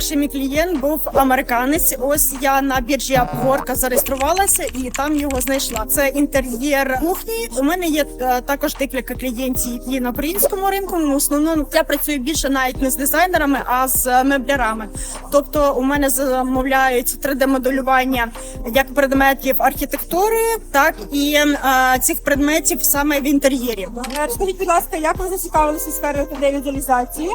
перший мій клієнт був американець. Ось я на біржі Upwork зареєструвалася і там його знайшла. Це інтер'єр кухні. У мене є е, також декілька клієнтів, які на українському ринку. Ну, В основному я працюю більше навіть не з дизайнерами, а з меблярами. Тобто у мене замовляють 3D-моделювання як предметів архітектури, так і е, цих предметів саме в інтер'єрі. Е, Розкажіть, будь ласка, як ви зацікавилися сферою 3D-візуалізації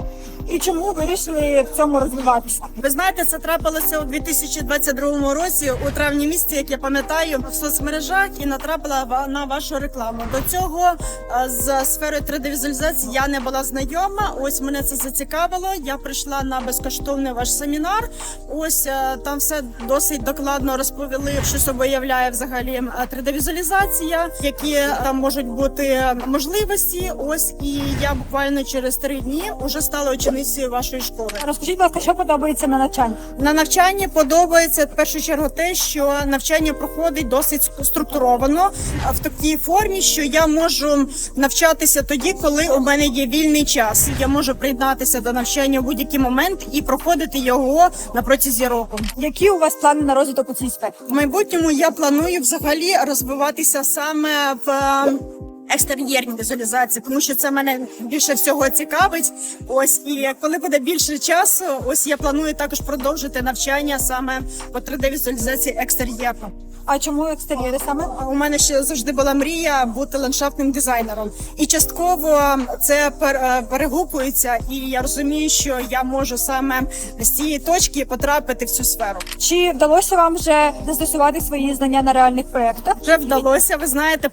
і чому вирішили в цьому розвиватися? Ви знаєте, це трапилося у 2022 році, у травні місяці, як я пам'ятаю, в соцмережах і натрапила на вашу рекламу. До цього е, з сферою 3D-візуалізації я не була знайома. Ось мене це зацікавило. Я прийшла на безкоштовний ваш семінар. Ось е, там все досить докладно розповіли, що собою являє взагалі е, 3D-візуалізація, які е, там можуть бути можливості. Ось і я буквально через три дні вже стала ученицею вашої школи. Розкажіть, будь ласка, що подобається на навчанні? На навчанні подобається в першу чергу те, що навчання проходить досить структуровано в такій формі, що я можу навчатися тоді, коли у мене є вільний час. Я можу приєднатися до навчання в будь-який момент і проходити його на протязі року. Які у вас плани на розвиток у цій сфері? В майбутньому я планую взагалі розвиватися саме в е, екстер'єрній візуалізації, тому що це мене більше всього цікавить. Ось і коли буде більше часу, ось я планую також продовжити навчання саме по 3D візуалізації екстер'єру. А чому екстер'єри саме? У мене ще завжди була мрія бути ландшафтним дизайнером, і частково це е, перегукується, і я розумію, що я можу саме з цієї точки потрапити в цю сферу. Чи вдалося вам вже застосувати свої знання на реальних проєктах? Вже вдалося. Ви знаєте,